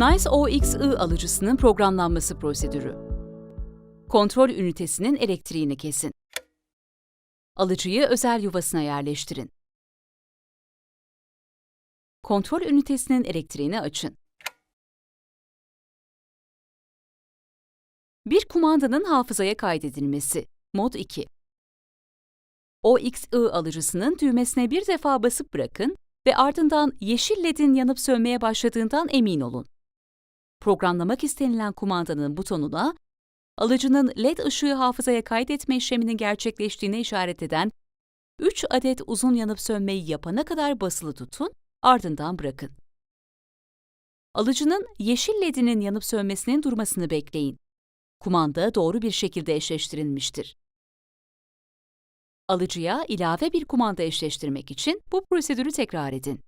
NICE OXI alıcısının programlanması prosedürü. Kontrol ünitesinin elektriğini kesin. Alıcıyı özel yuvasına yerleştirin. Kontrol ünitesinin elektriğini açın. Bir kumandanın hafızaya kaydedilmesi. Mod 2. OXI alıcısının düğmesine bir defa basıp bırakın ve ardından yeşil ledin yanıp sönmeye başladığından emin olun. Programlamak istenilen kumandanın butonuna, alıcının led ışığı hafızaya kaydetme işleminin gerçekleştiğine işaret eden 3 adet uzun yanıp sönmeyi yapana kadar basılı tutun, ardından bırakın. Alıcının yeşil ledinin yanıp sönmesinin durmasını bekleyin. Kumanda doğru bir şekilde eşleştirilmiştir. Alıcıya ilave bir kumanda eşleştirmek için bu prosedürü tekrar edin.